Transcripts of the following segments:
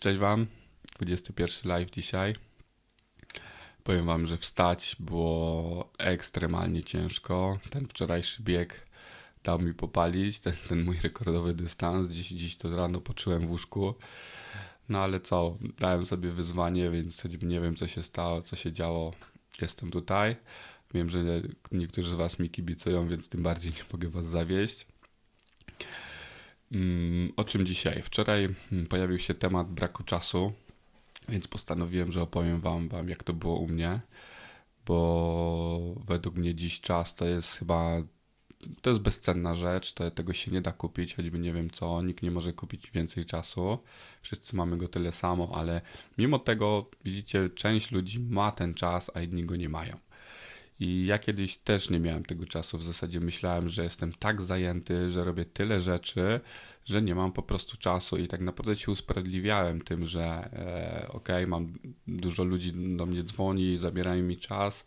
Cześć Wam, 21 live dzisiaj. Powiem Wam, że wstać było ekstremalnie ciężko. Ten wczorajszy bieg dał mi popalić, ten, ten mój rekordowy dystans. Dziś, dziś to rano poczułem w łóżku. No ale co, dałem sobie wyzwanie, więc nie wiem co się stało, co się działo, jestem tutaj. Wiem, że niektórzy z Was mi kibicują, więc tym bardziej nie mogę Was zawieść. Mm, o czym dzisiaj? Wczoraj mm, pojawił się temat braku czasu, więc postanowiłem, że opowiem wam, wam jak to było u mnie, bo według mnie dziś czas to jest chyba to jest bezcenna rzecz, to, tego się nie da kupić, choćby nie wiem co, nikt nie może kupić więcej czasu, wszyscy mamy go tyle samo, ale mimo tego widzicie, część ludzi ma ten czas, a inni go nie mają. I ja kiedyś też nie miałem tego czasu. W zasadzie myślałem, że jestem tak zajęty, że robię tyle rzeczy, że nie mam po prostu czasu. I tak naprawdę się usprawiedliwiałem tym, że e, okej, okay, mam dużo ludzi do mnie dzwoni, zabierają mi czas.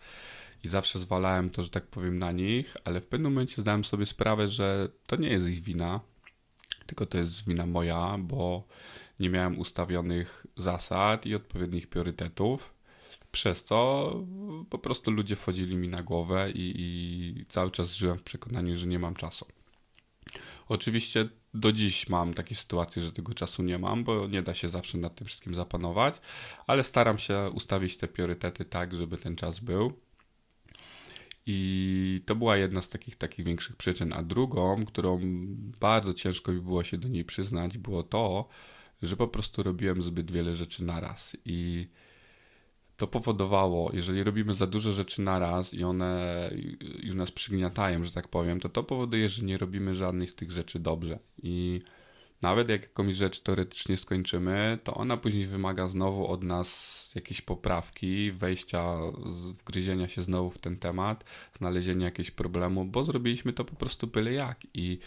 I zawsze zwalałem to, że tak powiem, na nich, ale w pewnym momencie zdałem sobie sprawę, że to nie jest ich wina, tylko to jest wina moja, bo nie miałem ustawionych zasad i odpowiednich priorytetów przez co po prostu ludzie wchodzili mi na głowę i, i cały czas żyłem w przekonaniu, że nie mam czasu. Oczywiście do dziś mam takie sytuacje, że tego czasu nie mam, bo nie da się zawsze nad tym wszystkim zapanować, ale staram się ustawić te priorytety tak, żeby ten czas był. I to była jedna z takich, takich większych przyczyn. A drugą, którą bardzo ciężko mi było się do niej przyznać, było to, że po prostu robiłem zbyt wiele rzeczy naraz. I to powodowało, jeżeli robimy za dużo rzeczy na raz i one już nas przygniatają, że tak powiem, to to powoduje, że nie robimy żadnej z tych rzeczy dobrze. I nawet jak jakąś rzecz teoretycznie skończymy, to ona później wymaga znowu od nas jakiejś poprawki, wejścia, wgryzienia się znowu w ten temat, znalezienia jakiegoś problemu, bo zrobiliśmy to po prostu byle jak. I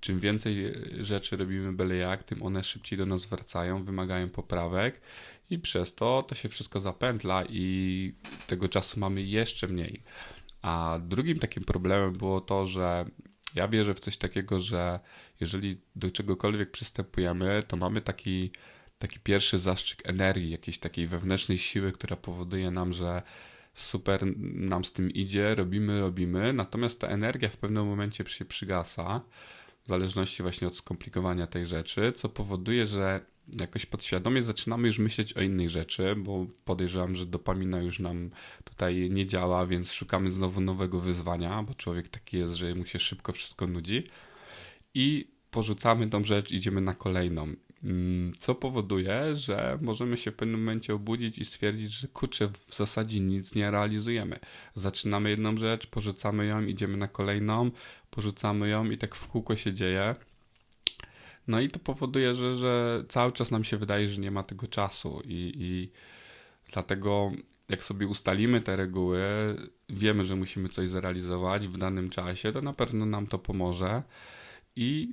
czym więcej rzeczy robimy byle jak, tym one szybciej do nas wracają, wymagają poprawek i przez to to się wszystko zapętla i tego czasu mamy jeszcze mniej. A drugim takim problemem było to, że ja wierzę w coś takiego, że jeżeli do czegokolwiek przystępujemy, to mamy taki, taki pierwszy zastrzyk energii, jakiejś takiej wewnętrznej siły, która powoduje nam, że super nam z tym idzie, robimy, robimy, natomiast ta energia w pewnym momencie się przygasa, w zależności właśnie od skomplikowania tej rzeczy, co powoduje, że jakoś podświadomie zaczynamy już myśleć o innej rzeczy, bo podejrzewam, że dopamina już nam tutaj nie działa, więc szukamy znowu nowego wyzwania, bo człowiek taki jest, że mu się szybko wszystko nudzi i porzucamy tą rzecz, idziemy na kolejną. Mm, co powoduje, że możemy się w pewnym momencie obudzić i stwierdzić, że kurczę, w zasadzie nic nie realizujemy. Zaczynamy jedną rzecz, porzucamy ją, idziemy na kolejną, porzucamy ją i tak w kółko się dzieje. No i to powoduje, że, że cały czas nam się wydaje, że nie ma tego czasu i, i dlatego jak sobie ustalimy te reguły, wiemy, że musimy coś zrealizować w danym czasie, to na pewno nam to pomoże i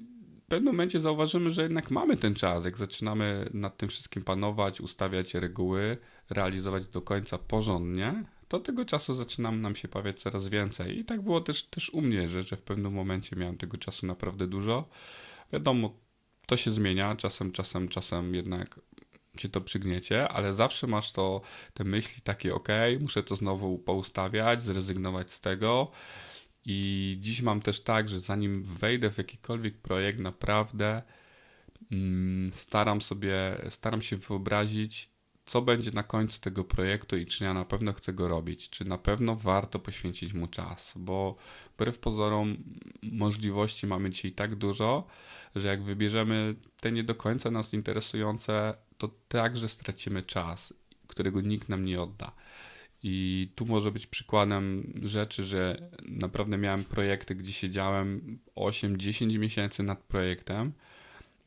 w pewnym momencie zauważymy, że jednak mamy ten czas. Jak zaczynamy nad tym wszystkim panować, ustawiać reguły, realizować do końca porządnie, to tego czasu zaczyna nam się pojawiać coraz więcej. I tak było też, też u mnie, że, że w pewnym momencie miałem tego czasu naprawdę dużo. Wiadomo, to się zmienia, czasem, czasem, czasem jednak cię to przygniecie, ale zawsze masz to, te myśli takie, ok, muszę to znowu poustawiać, zrezygnować z tego. I dziś mam też tak, że zanim wejdę w jakikolwiek projekt, naprawdę mm, staram sobie, staram się wyobrazić, co będzie na końcu tego projektu i czy ja na pewno chcę go robić, czy na pewno warto poświęcić mu czas, bo wbrew pozorom możliwości mamy dzisiaj tak dużo, że jak wybierzemy te nie do końca nas interesujące, to także stracimy czas, którego nikt nam nie odda. I tu może być przykładem rzeczy, że naprawdę miałem projekty, gdzie siedziałem 8-10 miesięcy nad projektem,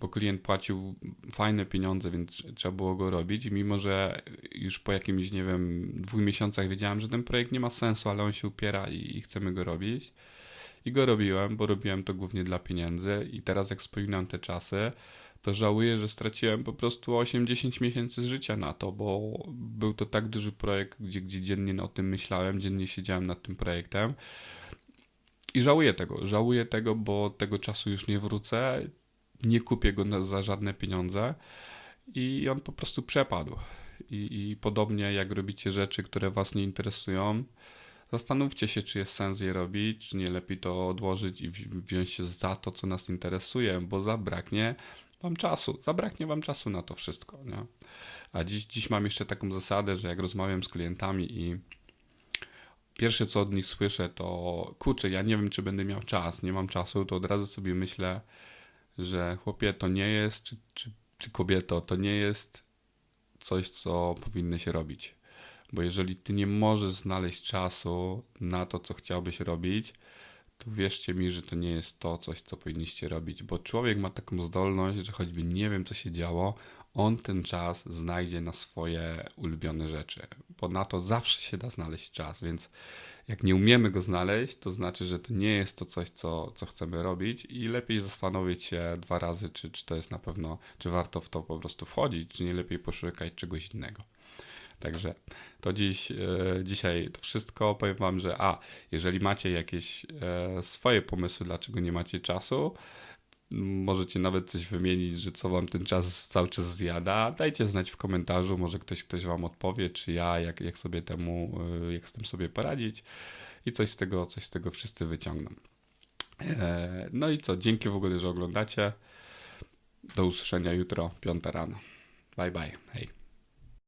bo klient płacił fajne pieniądze, więc trzeba było go robić. I mimo, że już po jakimś, nie wiem, dwóch miesiącach wiedziałem, że ten projekt nie ma sensu, ale on się upiera i, i chcemy go robić. I go robiłem, bo robiłem to głównie dla pieniędzy. I teraz, jak wspominam te czasy, to żałuję, że straciłem po prostu 8-10 miesięcy życia na to, bo był to tak duży projekt, gdzie, gdzie dziennie o tym myślałem, dziennie siedziałem nad tym projektem. I żałuję tego, żałuję tego, bo tego czasu już nie wrócę nie kupię go za żadne pieniądze. i on po prostu przepadł. I, I podobnie jak robicie rzeczy, które was nie interesują, zastanówcie się, czy jest sens je robić, czy nie lepiej to odłożyć i wziąć się za to, co nas interesuje, bo zabraknie wam czasu, zabraknie wam czasu na to wszystko. Nie? A dziś, dziś mam jeszcze taką zasadę, że jak rozmawiam z klientami i pierwsze co od nich słyszę, to kurczę, ja nie wiem, czy będę miał czas, nie mam czasu, to od razu sobie myślę, że chłopie, to nie jest, czy, czy, czy kobieto, to nie jest coś, co powinny się robić. Bo jeżeli ty nie możesz znaleźć czasu na to, co chciałbyś robić, to wierzcie mi, że to nie jest to coś, co powinniście robić, bo człowiek ma taką zdolność, że choćby nie wiem, co się działo, on ten czas znajdzie na swoje ulubione rzeczy, bo na to zawsze się da znaleźć czas, więc jak nie umiemy go znaleźć, to znaczy, że to nie jest to coś, co, co chcemy robić i lepiej zastanowić się dwa razy, czy, czy to jest na pewno, czy warto w to po prostu wchodzić, czy nie lepiej poszukać czegoś innego. Także to dziś, e, dzisiaj to wszystko. Powiem Wam, że a, jeżeli macie jakieś e, swoje pomysły, dlaczego nie macie czasu, możecie nawet coś wymienić, że co Wam ten czas cały czas zjada, dajcie znać w komentarzu, może ktoś, ktoś Wam odpowie, czy ja, jak, jak sobie temu, e, jak z tym sobie poradzić i coś z tego, coś z tego wszyscy wyciągną. No i co, dzięki w ogóle, że oglądacie. Do usłyszenia jutro, piąta rano. Bye bye, hej.